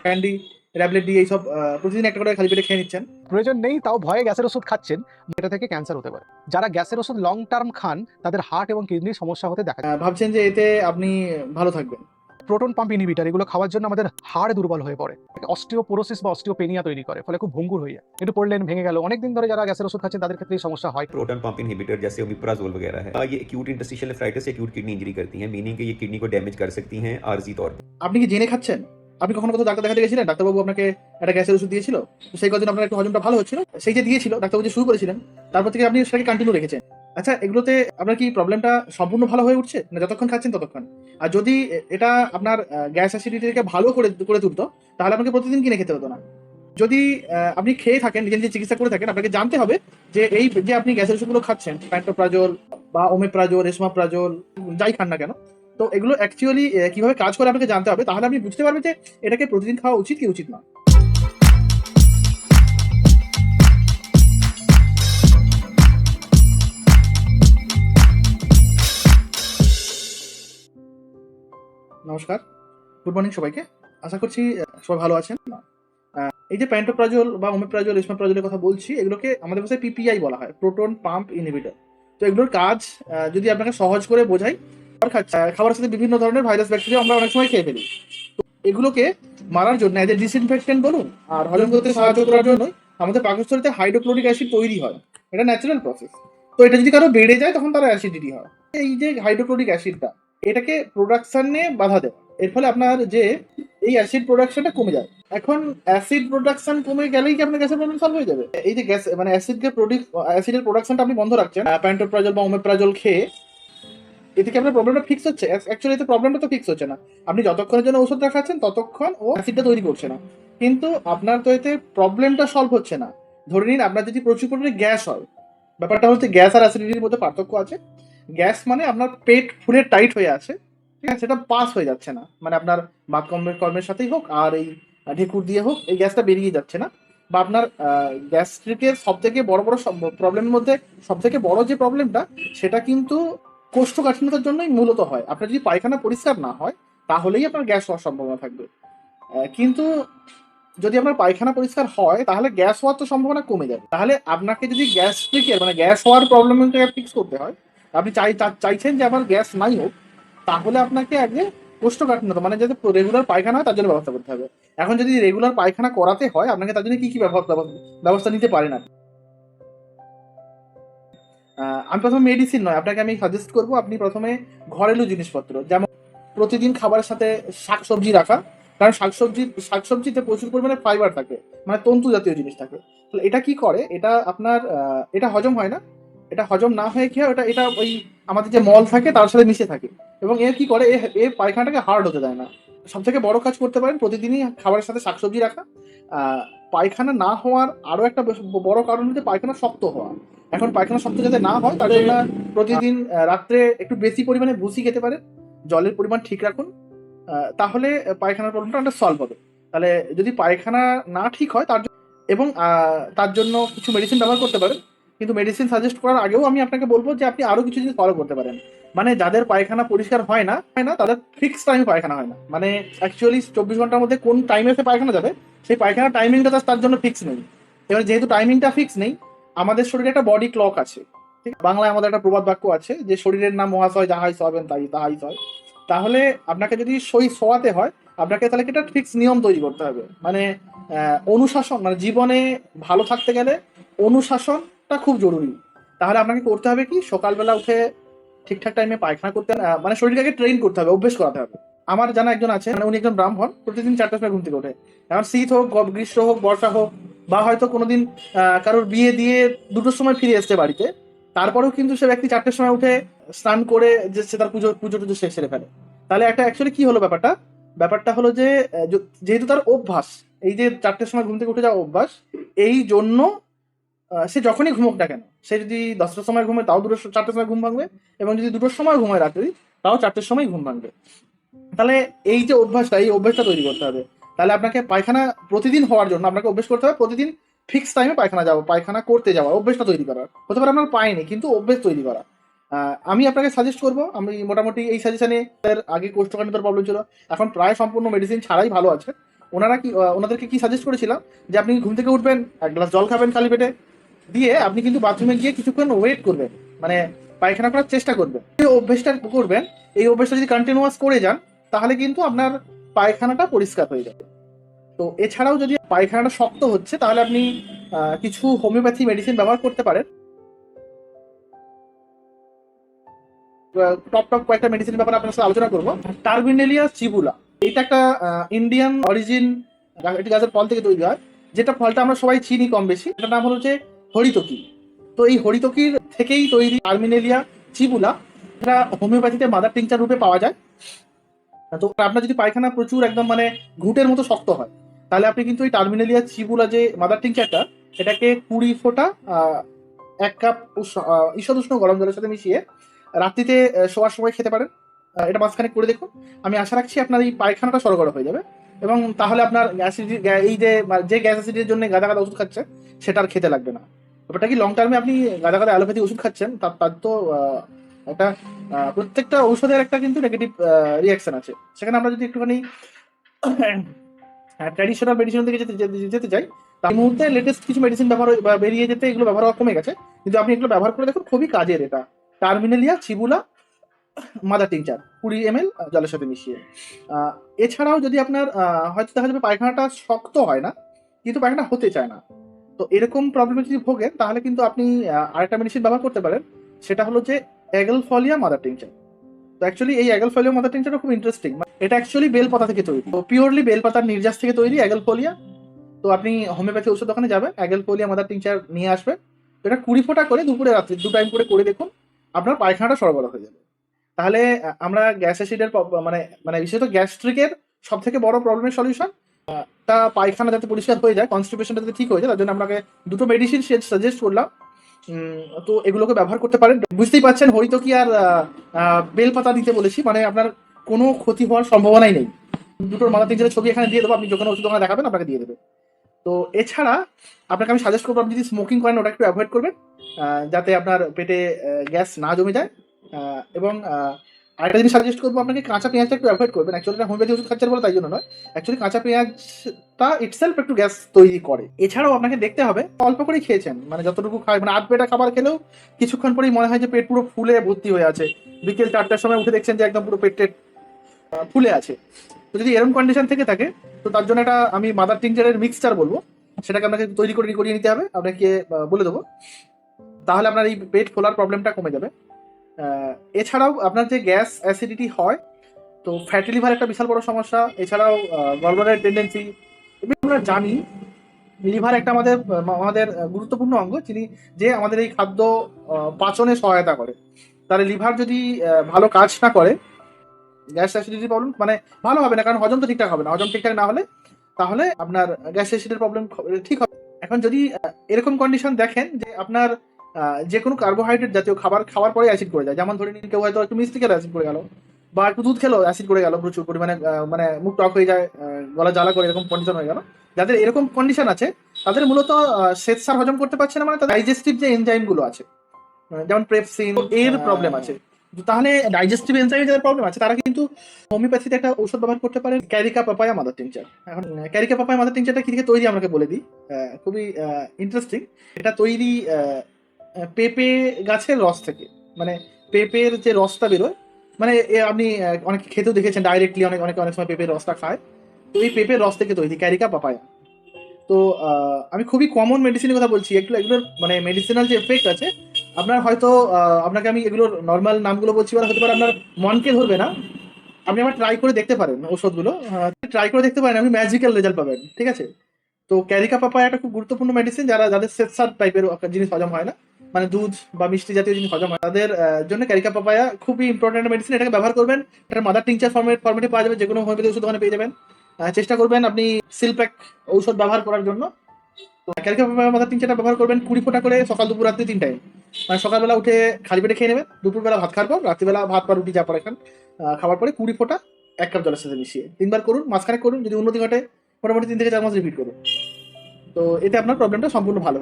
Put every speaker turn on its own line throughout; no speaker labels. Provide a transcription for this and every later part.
Candy tablet D এইসব আহ, প্রতিদিন একটা করে খালি পেটে খেয়ে নিচ্ছেন
প্রয়োজন নেই তাও ভয়ে গ্যাসের ওষুধ খাচ্ছেন এটা থেকে ক্যান্সার হতে পারে যারা গ্যাসের ওষুধ লং টার্ম খান তাদের হার্ট এবং কিডনির সমস্যা হতে দেখা যায়
আহ, ভাবছেন যে এতে আপনি ভালো থাকবেন
প্রোটন পাম্প ইনহিবিটার এগুলো খাওয়ার জন্য আমাদের হাড় দুর্বল হয়ে পড়ে অস্টিওপোরোসিস বা অস্টিওপেনিয়া তৈরি করে ফলে খুব ভঙ্গুর হয়ে যায় একটু পড়লেন ভেঙে গেল অনেকদিন ধরে যারা গ্যাসের ওষুধ খাচ্ছেন তাদের ক্ষেত্রে এই সমস্যা হয়
प्रोटॉन पंप इनहिबिटर जैसे ओमिप्राजोल वगैरह है ये acute interstitial nephritis acute kidney injury करती हैं मीनिंग कि ये किडनी को डैमेज कर सकती हैं आर्जी तौर पर
আপনি কি জেনে খাচ্ছেন আপনি কখনো কোথাও ডাক্তার দেখাতে গেছিলেন? ডাক্তারবাবু আপনাকে একটা গ্যাসের ওষুধ দিয়েছিল? সেই কদিন আপনার একটু হজমটা ভালো হচ্ছিল? সেই যে দিয়েছিল, ডাক্তারবাবু যে শুরু করেছিলেন, তারপর থেকে আপনি সেটাকে কন্টিনিউ রেখেছেন। আচ্ছা এগুলোতে আপনার কি প্রবলেমটা সম্পূর্ণ ভালো হয়ে উঠছে? না যতক্ষণ খাচ্ছেন ততক্ষণ? আর যদি এটা আপনার গ্যাস অ্যাসিডিটিকে ভালো করে করে তুলতো, তাহলে আপনাকে প্রতিদিন কিনে খেতে হতো না। যদি আপনি খেয়ে থাকেন, নিজে নিজে চিকিৎসা করে থাকেন, আপনাকে জানতে হবে যে এই যে আপনি গ্যাসের ওষুধগুলো খাচ্ছেন প্যান্টোপ্রাজোল বা ওমেপ্রাজোল রেসমাপ্রাজোল যাই খান না কেন তো এগুলো অ্যাকচুয়ালি কীভাবে কাজ করে আপনাকে জানতে হবে, তাহলে আপনি বুঝতে পারবেন যে এটাকে প্রতিদিন খাওয়া উচিত কি উচিত না নমস্কার গুড মর্নিং সবাইকে। আশা করছি সবাই ভালো আছেন। এই যে প্যান্টোপ্রাজোল বা ওমেপ্রাজোল এসমাপ্রাজোলের কথা বলছি, এগুলোকে আমাদের ভাষায় পিপিআই বলা হয় প্রোটন পাম্প ইনহিবিটর তো এগুলোর কাজ যদি আপনাকে সহজ করে বোঝাই খাবারের সাথে বিভিন্ন ধরনের ভাইরাস ব্যাকটেরিয়া আমরা অনেক সময় খেয়ে ফেলি। এগুলোকে মারার জন্য এদের ডিসইনফেক্টেন্ট বলুন, আর হজম করতে সাহায্য করার জন্য আমাদের পাকস্থলীতে হাইড্রোক্লোরিক অ্যাসিড তৈরি হয়। এটা ন্যাচারাল প্রসেস তো এটা যদি কারও বেড়ে যায়, তখন তার অ্যাসিডিটি হয়। এই যে হাইড্রোক্লোরিক অ্যাসিডটা এটাকে প্রোডাকশনে বাধা দেয়। এর ফলে আপনার যে এই অ্যাসিড প্রোডাকশনটা কমে যায়। এখন অ্যাসিড প্রোডাকশন কমে গেলেই কি আপনার গ্যাসের প্রবলেম সলভ হয়ে যাবে? এই যে গ্যাস মানে অ্যাসিডকে প্রোডিউস অ্যাসিডের প্রোডাকশনটা আপনি বন্ধ রাখছেন প্যান্টোপ্রাজল বা ওমেপ্রাজল খেয়ে এতে কি আপনার প্রবলেমটা ফিক্স হচ্ছে? অ্যাকচুয়ালি এতে প্রবলেমটা তো ফিক্স হচ্ছে না। আপনি যতক্ষণের জন্য ওষুধ খাচ্ছেন ততক্ষণ ও অ্যাসিডটা তৈরি করছে না। কিন্তু আপনার তো এতে প্রবলেমটা সলভ হচ্ছে না। ধরে নিন, আপনার যদি প্রচুর পরিমাণে গ্যাস হয়, ব্যাপারটা হচ্ছে গ্যাস আর অ্যাসিডিটির মধ্যে পার্থক্য আছে। গ্যাস মানে আপনার পেট ফুলে টাইট হয়ে আছে, ঠিক আছে? সেটা পাস হয়ে যাচ্ছে না। মানে আপনার বাত কর্মের কর্মের সাথেই হোক, আর এই ঢেকুর দিয়ে হোক, এই গ্যাসটা বেরিয়ে যাচ্ছে না। বা আপনার গ্যাস্ট্রিকের সব থেকে বড় বড় প্রবলেমের মধ্যে সব থেকে বড় যে প্রবলেমটা সেটা কিন্তু কোষ্ঠকাঠিন্যতার জন্যই মূলত হয়। আপনার যদি পায়খানা পরিষ্কার না হয় তাহলেই আপনার গ্যাস হওয়ার সম্ভাবনা থাকবে। কিন্তু যদি আপনার পায়খানা পরিষ্কার হয় তাহলে গ্যাস হওয়ার তো সম্ভাবনা কমে যাবে। তাহলে আপনাকে যদি গ্যাস গ্যাস্ট্রিকের মানে গ্যাস হওয়ার প্রবলেমটাকে ফিক্স করতে হয় আপনি চাই চাইছেন যে আমার গ্যাস নাই হোক তাহলে আপনাকে আগে কোষ্ঠকাঠিন্যতা মানে যাতে রেগুলার পায়খানা হয় তার জন্য ব্যবস্থা করতে হবে। এখন যদি রেগুলার পায়খানা করাতে হয় আপনাকে তার জন্য কী কী ব্যবস্থা- ব্যবস্থা নিতে পারেন আহ, আমি প্রথমে মেডিসিন নয়, আপনাকে আমি সাজেস্ট করব আপনি প্রথমে ঘরেলু জিনিসপত্র। যেমন প্রতিদিন খাবারের সাথে শাকসবজি রাখা, কারণ শাকসবজি, শাকসবজিতে প্রচুর পরিমাণে ফাইবার থাকে মানে তন্তু জাতীয় জিনিস থাকে। তাহলে এটা কি করে? এটা আপনার এটা হজম হয় না। এটা হজম না হয়ে কি হয়? ওটা, এটা ওই আমাদের যে মল থাকে, তার সাথে মিশে থাকে। এবং এ কি করে? এ পায়খানাটাকে হার্ড হতে দেয় না। সব থেকে বড় কাজ করতে পারেন, প্রতিদিনই খাবারের সাথে শাকসবজি রাখা পায়খানা না হওয়ার আরও একটা বড় কারণ হচ্ছে পায়খানা শক্ত হওয়া। এখন পায়খানা শক্ত যাতে না হয়, তার জন্য প্রতিদিন রাত্রে একটু বেশি পরিমাণে ভুসি খেতে পারে জলের পরিমাণ ঠিক রাখুন তাহলে পায়খানার প্রবলেমটা অনেকটা সলভ হবে। তাহলে যদি পায়খানা না ঠিক হয়, তার এবং তার জন্য কিছু মেডিসিন ব্যবহার করতে পারেন, কিন্তু মেডিসিন সাজেস্ট করার আগেও আমি আপনাকে বলব যে আপনি আরও কিছু জিনিস ফলো করতে পারেন। মানে যাদের পায়খানা পরিষ্কার হয় না হয় না, তাদের ফিক্স টাইমে পায়খানা হয় না। মানে অ্যাকচুয়ালি চব্বিশ ঘণ্টার মধ্যে কোন টাইমে সে পায়খানা যাবে সেই পায়খানার টাইমিংটা তার জন্য ফিক্স নেই। এবার যেহেতু টাইমিংটা ফিক্স নেই, আমাদের শরীরে একটা বডি ক্লক আছে, ঠিক বাংলায় আমাদের একটা প্রবাদ বাক্য আছে যে, শরীরের নাম মহাশয়, যাহাই সবেন তাই, তাহাই সয় তাহলে আপনাকে যদি সই শোয়াতে হয়, আপনাকে তাহলে একটা ফিক্স নিয়ম তৈরি করতে হবে? মানে অনুশাসন মানে জীবনে ভালো থাকতে গেলে অনুশাসনটা খুব জরুরি। তাহলে আপনাকে করতে হবে কি? সকালবেলা উঠে ঠিকঠাক টাইমে পায়খানা করতে মানে শরীরটাকে ট্রেন করতে হবে, অভ্যেস করাতে হবে। আমার জানা একজন আছে মানে উনি একজন ব্রাহ্মণ, প্রতিদিন চারটার সময় ঘুম থেকে ওঠে। এখন শীত হোক গ্রীষ্ম হোক, বর্ষা হোক, বা হয়তো কোনোদিন কারোর বিয়ে দিয়ে দুটোর সময় ফিরে এসছে বাড়িতে, তারপরেও কিন্তু সে ব্যক্তি চারটের সময় উঠে স্নান করে যে সে তার পুজো পুজো টুজো শেষ সেরে ফেলে। তাহলে একটা অ্যাকচুয়ালি কি হলো ব্যাপারটা? ব্যাপারটা হলো যে যেহেতু তার অভ্যাস, এই যে চারটের সময় ঘুম থেকে উঠে যাওয়া অভ্যাস, এই জন্য সে যখনই ঘুমোক না কেন, সে যদি দশটার সময় ঘুমে তাও দুটো চারটের সময় ঘুম ভাঙবে, এবং যদি দুটোর সময় ঘুমায় রাত্রি, তাও চারটের সময় ঘুম ভাঙবে। তাহলে এই যে অভ্যাসটা, এই অভ্যাসটা তৈরি করতে হবে। তাহলে আপনাকে পায়খানা প্রতিদিন হওয়ার জন্য আপনাকে অভ্যেস করতে হবে, প্রতিদিন ফিক্স টাইমে পায়খানা যাওয়া, পায়খানা করতে যাওয়া, অভ্যেসটা তৈরি করার হতে পারে আপনার পায়নি, কিন্তু অভ্যেস তৈরি করা। আমি আপনাকে সাজেস্ট করব, আমি মোটামুটি এই সাজেশনে আগে কোষ্ঠকাঠিন্যতার প্রবলেম ছিল, এখন প্রায় সম্পূর্ণ মেডিসিন ছাড়াই ভালো আছে। ওনারা কি ওনাদেরকে কি সাজেস্ট করেছিলাম যে আপনি ঘুম থেকে উঠবেন, এক গ্লাস জল খাবেন খালি পেটে, দিয়ে আপনি কিন্তু বাথরুমে গিয়ে কিছুক্ষণ ওয়েট করবেন। মানে পায়খানা করার চেষ্টা করবেন। এই অভ্যেসটা করবেন, এই অভ্যেসটা যদি কন্টিনিউয়াস করে যান তাহলে কিন্তু আপনার পায়খানাটা পরিষ্কার হয়ে যাবে। তো এছাড়াও যদি পায়খানাটা শক্ত হচ্ছে, তাহলে আপনি কিছু হোমিওপ্যাথি মেডিসিন ব্যবহার করতে পারেন। টপ টপ কয়েকটা মেডিসিন ব্যাপারে আপনার সাথে আলোচনা করব। টার্মিনেলিয়া চিবুলা, এটা একটা ইন্ডিয়ান অরিজিন একটি গাছের ফল থেকে তৈরি হয়, যেটা ফলটা আমরা সবাই চিনি কম বেশি। এটার নাম যে হরিতকি। তো এই হরিতকির থেকেই তৈরি টার্মিনেলিয়া চিবুলা। এটা হোমিওপ্যাথিতে মাদার টিংচার রূপে পাওয়া যায়। তো আপনার যদি পায়খানা প্রচুর একদম মানে ঘুটের মতো শক্ত হয় তাহলে আপনি কিন্তু এই টার্মিনালিয়া চিবুলা যে মাদার টিংচারটা এটাকে কুড়ি ফোঁটা এক কাপ উষ্ণ- আহ, ঈষদুষ্ণ গরম জলের সাথে মিশিয়ে রাত্রিতে শোয়ার সময় খেতে পারেন। এটা মাঝখানে করে দেখুন। আমি আশা রাখছি আপনার এই পায়খানাটা সরগড় হয়ে যাবে এবং তাহলে আপনার অ্যাসিডি এই যে যে গ্যাস অ্যাসিডির জন্য গাদা গাদা ওষুধ খাচ্ছে সেটা আর খেতে লাগবে না। ব্যাপারটা কি লং টার্মে আপনি গাদা গাদা অ্যালোপ্যাথি ওষুধ খাচ্ছেন তার তার তো একটা প্রত্যেকটা ঔষধের একটা কিন্তু নেগেটিভ রিয়াকশন আছে। সেখানে আমরা যদি একটুখানি ট্র্যাডিশনাল মেডিসিন থেকে যেতে, যেতে- চাই তার মুহূর্তে লেটেস্ট কিছু মেডিসিন ব্যবহার বেরিয়ে যেতে এগুলো ব্যবহার কমে গেছে। কিন্তু আপনি এগুলো ব্যবহার করে দেখুন, খুবই কাজের এটা। টার্মিনালিয়া চিবুলা মাদার টিংচার, কুড়ি এম এল জলের সাথে মিশিয়ে। এছাড়াও যদি আপনার হয়তো দেখা যাবে পায়খানাটা শক্ত হয় না, কিন্তু পায়খানা হতে চায় না। তো এরকম প্রবলেমে যদি ভোগেন, তাহলে কিন্তু আপনি আরেকটা মেডিসিন ব্যবহার করতে পারেন। সেটা হলো যে অ্যাগেলফলিয়া মাদার টিংচার তো অ্যাকচুয়ালি এই মাদার টিংচারটা খুব ইন্টারেস্টিং এটা অ্যাকচুয়ালি বেলপাতা থেকে তৈরি। পিওরলি বেলপাতার নির্যাস থেকে তৈরি তো আপনি হোমিওপ্যাথি ওষুধ দোকানে যাবেন মাদার টিংচার নিয়ে আসবেন। এটা কুড়ি ফোঁটা করে দুপুরে রাত্রি, দু টাইম করে করে দেখুন, আপনার পায়খানাটা সরবরাহ হয়ে যাবে। তাহলে আমরা গ্যাস অ্যাসিডের মানে মানে বিশেষত গ্যাস্ট্রিকের সব থেকে বড় প্রবলেমের সলিউশন তা পায়খানা যাতে পরিষ্কার হয়ে যায় কনস্টিপেশনটা যাতে ঠিক হয়ে যায়, তার জন্য আপনাকে দুটো মেডিসিন সাজেস্ট করলাম। তো এগুলোকে ব্যবহার করতে পারেন। বুঝতেই পারছেন হরিতকি আর বেলপাতা দিতে বলেছি মানে আপনার কোনো ক্ষতি হওয়ার সম্ভাবনাই নেই। দুটোর মাথা তিনজনের ছবি এখানে দিয়ে দেবো, আপনি যখন ওষুধ দোকানে দেখাবেন, আপনাকে দিয়ে দেবে। তো এছাড়া আপনাকে আমি সাজেস্ট করব, আপনি যদি স্মোকিং করেন ওটা একটু অ্যাভয়েড করবেন যাতে আপনার পেটে গ্যাস না জমে যায় এবং আরেকটা জিনিস সাজেস্ট করব আপনাকে কাঁচা পেঁয়াজটা একটু অ্যাভয়েড করবেন। অ্যাকচুয়ালি হোমিওপ্যাথি ওষুধ খাচ্ছেন বলে তাই জন্য নয়। অ্যাকচুয়ালি কাঁচা পেঁয়াজটা ইটসেলফ একটু গ্যাস তৈরি করে। এছাড়াও আপনাকে দেখতে হবে অল্প করেই খেয়েছেন। মানে যতটুকু খায় মানে আধ পেটা খাবার খেলেও কিছুক্ষণ পরেই মনে হয় যে পেট পুরো ফুলে ভর্তি হয়ে আছে। বিকেল চারটার সময় উঠে দেখছেন যে একদম পুরো পেট টেট, ফুলে আছে। তো যদি এরকম কন্ডিশন থেকে থাকে তো তার জন্য একটা আমি মাদার টিংচারের মিক্সচার বলব। সেটাকে আপনাকে তৈরি করে করিয়ে নিতে হবে। আপনাকে বলে দেবো। তাহলে আপনার এই পেট ফোলার প্রবলেমটা কমে যাবে। এছাড়াও আপনার যে গ্যাস অ্যাসিডিটি হয়, তো ফ্যাটি লিভার একটা বিশাল বড় সমস্যা। এছাড়াও গলব্লাডার টেন্ডেন্সি আমরা জানি, লিভার একটা আমাদের আমাদের গুরুত্বপূর্ণ অঙ্গ, যিনি যে আমাদের এই খাদ্য পাচনে সহায়তা করে। তাহলে লিভার যদি ভালো কাজ না করে, গ্যাস অ্যাসিডিটি প্রবলেম মানে ভালো হবে না, কারণ হজম তো ঠিকঠাক হবে না। হজম ঠিকঠাক না হলে, তাহলে আপনার গ্যাস অ্যাসিডের প্রবলেম ঠিক হবে। এখন যদি এরকম কন্ডিশন দেখেন যে আপনার যে কোনো কার্বোহাইড্রেট জাতীয় খাবার খাওয়ার পরে অ্যাসিড করে যায়। যেমন ধরে নিন কেউ হয়তো একটু মিষ্টি খেলে অ্যাসিড করে গেল বা একটু দুধ খেলো অ্যাসিড করে গেল প্রচুর পরিমাণে মানে মুখ টক হয়ে যায় গলা জ্বালা করে এরকম কন্ডিশন হয়ে গেল। যাদের এরকম কন্ডিশন আছে তাদের মূলত শ্বেতসার হজম করতে পারছে না মানে তাদের ডাইজেস্টিভ যে এনজাইমগুলো আছে যেমন প্রেপসিন এর প্রবলেম আছে। তাহলে ডাইজেস্টিভ এনজাইমের যাদের প্রবলেম আছে তারা কিন্তু হোমিওপ্যাথিতে একটা ঔষধ ব্যবহার করতে পারে ক্যারিকা পাপায়া মাদার টিংচার এখন ক্যারিকা পাপায়া মাদার টিংচারটা কি থেকে তৈরি আমাকে বলে দিই? খুবই ইন্টারেস্টিং এটা তৈরি পেঁপে গাছের রস থেকে। মানে পেঁপের যে রসটা বেরোয় মানে আপনি অনেক খেতেও দেখেছেন ডাইরেক্টলি অনেক অনেক অনেক সময় পেঁপের রসটা খায়। তো এই পেঁপের রস থেকে তৈরি, ক্যারিকা পাপায়া। তো আমি খুবই কমন মেডিসিনের কথা বলছি। এগুলো, এগুলোর মানে মেডিসিনাল যে এফেক্ট আছে, আপনার হয়তো আপনাকে আমি এগুলোর নর্মাল নামগুলো বলছি বলে হতে পারে আপনার মনকে ধরবে না। আপনি আবার ট্রাই করে দেখতে পারেন ওষুধগুলো ট্রাই করে দেখতে পারেন, আপনি ম্যাজিক্যাল রেজাল্ট পাবেন, ঠিক আছে? তো ক্যারিকা পাপায়া একটা খুব গুরুত্বপূর্ণ মেডিসিন যারা, যাদের সেটসার টাইপের জিনিস হজম হয় না। মানে দুধ বা মিষ্টি জাতীয় জিনিস হজম হয়। তাদের জন্য ক্যারিকা পাপায়া খুবই ইম্পর্টেন্ট মেডিসিন এটাকে ব্যবহার করবেন। এটা মাদার টিংচার ফর্মেট ফর্মেটে পাওয়া যাবে যে কোনো হোমিওপ্যাথি ওষুধ দোকানে পেয়ে যাবেন। চেষ্টা করবেন আপনি সিলপ্যাক ঔষধ ব্যবহার করার জন্য। ক্যারিকা পাপায়া মাদার টিংচারটা ব্যবহার করবেন কুড়ি ফোঁটা করে সকাল, দুপুর, রাত্রি তিন টাইম মানে সকালবেলা উঠে খালি পেটে খেয়ে নেবেন, দুপুরবেলা ভাত খাওয়ার পর, রাত্রিবেলা ভাত বা রুটি যা পরে খান খাওয়ার পরে কুড়ি ফোঁটা এক কাপ জলের সাথে মিশিয়ে তিনবার করুন, মাঝখানে করুন, যদি উন্নতি ঘটে, মোটামুটি তিন থেকে চার মাস রিপিট করুন। তো এতে আপনার প্রবলেমটা সম্পূর্ণ ভালো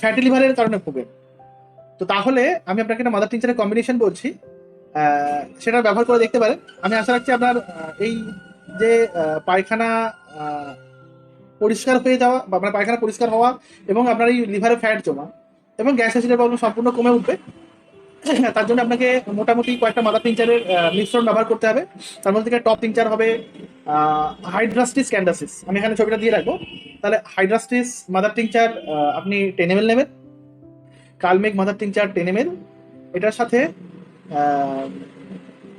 ফ্যাটি লিভারের কারণে ভোগেন তো তাহলে আমি আপনাকে একটা মাদার টিংচারের কম্বিনেশন বলছি। সেটা ব্যবহার করে দেখতে পারেন। আমি আশা রাখছি আপনার এই যে পায়খানা পরিষ্কার হয়ে যাওয়া বা আপনার পায়খানা পরিষ্কার হওয়া এবং আপনার এই লিভারে ফ্যাট জমা এবং গ্যাস অ্যাসিডের প্রবলেম সম্পূর্ণ কমে উঠবে। তার জন্য আপনাকে মোটামুটি কয়েকটা মাদার টিংচারের মিশ্রণ ব্যবহার করতে হবে। তার মধ্যে থেকে টপ টিংচার হবে হাইড্রাস্টিস ক্যান্ডাসিস আমি এখানে ছবিটা দিয়ে রাখব। তাহলে হাইড্রাস্টিস মাদার টিংচার আপনি টেন এম নেবেন। Kalmegh mother tincture ten M এটার সাথে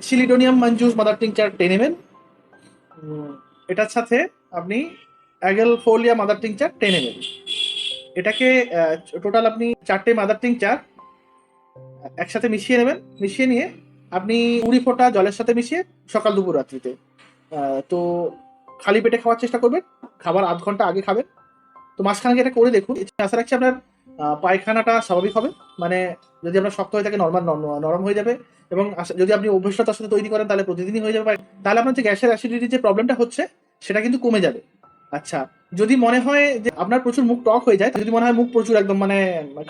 Chelidonium majus mother tincture ten M এটার সাথে আপনি aegle folia mother tincture ten M এটাকে টোটাল আপনি চারটে মাদার টিংচার একসাথে মিশিয়ে নেবেন। মিশিয়ে নিয়ে আপনি কুড়ি ফোঁটা জলের সাথে মিশিয়ে সকাল দুপুর রাত্রিতে তো খালি পেটে খাওয়ার চেষ্টা করবেন। খাবার আধ ঘণ্টা আগে খাবেন। তো মাঝখানে এটা করে দেখুন আশা রাখছি আপনার পায়খানাটা স্বাভাবিক হবে। মানে যদি আপনার শক্ত হয়ে থাকে নর্মাল নরম হয়ে যাবে। এবং যদি আপনি অভ্যস্ততার সাথে তৈরি করেন, তাহলে প্রতিদিনই হয়ে যাবে। তাহলে আপনার যে গ্যাসের অ্যাসিডিটির যে প্রবলেমটা হচ্ছে, সেটা কিন্তু কমে যাবে। আচ্ছা যদি মনে হয় যে আপনার প্রচুর মুখ টক হয়ে যায়, যদি মনে হয় মুখ প্রচুর একদম মানে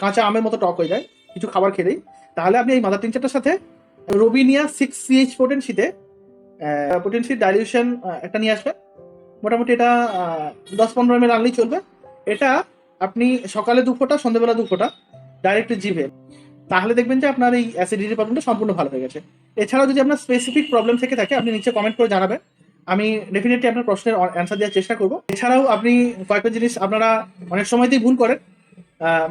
কাঁচা আমের মতো টক হয়ে যায় কিছু খাবার খেলেই, তাহলে আপনি এই মাদার টিংচারটার সাথে রোবিনিয়া সিক্স সিএইচ পোটেন্সিতে পোটেন্সি ডাইলিউশন একটা নিয়ে আসবেন। মোটামুটি এটা দশ পনেরো এম এল আনলেই চলবে। এটা আপনি সকালে দু ফোঁটা, সন্ধ্যেবেলা দু ফোঁটা ডাইরেক্ট জিভে। তাহলে দেখবেন যে আপনার এই অ্যাসিডিটি প্রবলেমটা সম্পূর্ণ ভালো হয়ে গেছে। এছাড়াও যদি আপনার স্পেসিফিক প্রবলেম থেকে থাকে, আপনি নিচে কমেন্ট করে জানাবেন। আমি ডেফিনেটলি আপনার প্রশ্নের অ্যান্সার দেওয়ার চেষ্টা করব। এছাড়াও আপনি কয়েকটা জিনিস আপনারা অনেক সময়তেই ভুল করেন।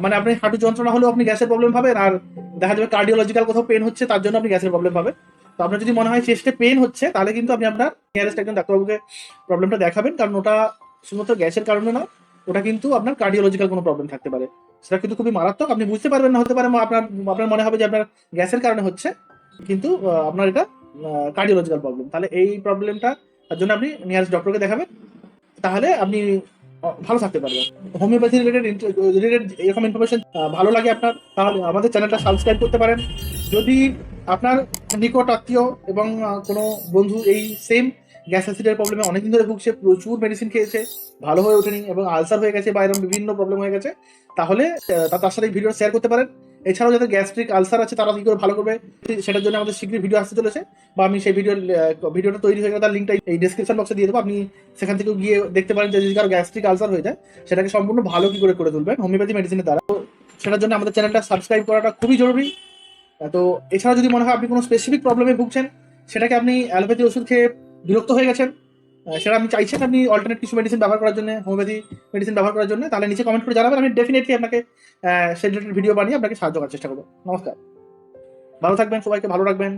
মানে আপনি হাঁটু যন্ত্রণা হলেও আপনি গ্যাসের প্রবলেম পাবেন, আর দেখা যাবে কার্ডিওলজিক্যাল কোথাও পেন হচ্ছে, তার জন্য আপনি গ্যাসের প্রবলেম পাবেন। তো আপনার যদি মনে হয় চেস্টে পেন হচ্ছে, তাহলে কিন্তু আপনি আপনার নিয়ারেস্ট একজন ডাক্তারবাবুকে প্রবলেমটা দেখাবেন, কারণ ওটা শুধুমাত্র গ্যাসের কারণে না ওটা কিন্তু আপনার কার্ডিওলজিক্যাল কোনো প্রবলেম থাকতে পারে। সেটা কিন্তু খুবই মারাত্মক, আপনি বুঝতে পারবেন না, হতে পারে আপনার আপনার মনে হবে যে আপনার গ্যাসের কারণে হচ্ছে, কিন্তু আপনার এটা কার্ডিওলজিক্যাল প্রবলেম তাহলে এই প্রবলেমটা তার জন্য আপনি নিয়ারেস্ট ডক্টরকে দেখাবেন। তাহলে আপনি ভালো থাকতে পারবে হোমিওপ্যাথি রিলেটেড রিলেটেড এরকম ইনফরমেশন ভালো লাগে আপনার, তাহলে আমাদের চ্যানেলটা সাবস্ক্রাইব করতে পারেন। যদি আপনার নিকট আত্মীয় এবং কোনো বন্ধু এই সেম গ্যাস অ্যাসিডের প্রবলেমে অনেকদিন ধরে ভুগছে, প্রচুর মেডিসিন খেয়েছে, ভালো হয়ে ওঠেনি এবং আলসার হয়ে গেছে বা এরকম বিভিন্ন প্রবলেম হয়ে গেছে, তাহলে তার সাথে ভিডিও শেয়ার করতে পারেন। এছাড়াও যাদের গ্যাস্ট্রিক আলসার আছে, তারা কি করে ভালো করবে? সেটার জন্য আমাদের শীঘ্রই ভিডিও আসতে চলেছে। বা আমি সেই ভিডিও ভিডিওটা তৈরি হয়ে গেলে তার লিঙ্কটা এই ডিসক্রিপশন বক্সে দিয়ে দেবো। আপনি সেখান থেকে গিয়ে দেখতে পারেন যে যদি কারও গ্যাস্ট্রিক আলসার হয়ে যায়, সেটাকে সম্পূর্ণ ভালো কি করে করে তুলবেন? হোমিওপ্যাথি মেডিসিনের দ্বারা। তো সেটার জন্য আমাদের চ্যানেলটা সাবস্ক্রাইব করাটা খুবই জরুরি। তো এছাড়া যদি মনে হয় আপনি কোনো স্পেসিফিক প্রবলেমে ভুগছেন, সেটাকে আপনি অ্যালোপ্যাথি ওষুধ খেয়ে বিরক্ত হয়ে গেছেন সেটা আমি চাইছেন আপনি অল্টারনেট কিছু মেডিসিন ব্যবহার করার জন্য হোমিওপ্যাথি মেডিসিন ব্যবহার করার জন্য, তাহলে নিচে কমেন্ট করে জানাবেন, আমি ডেফিনেটলি আপনাকে সেই রিলেটেড ভিডিও বানিয়ে আপনাকে সাহায্য করার চেষ্টা করব। নমস্কার। ভালো থাকবেন, সবাইকে ভালো রাখবেন.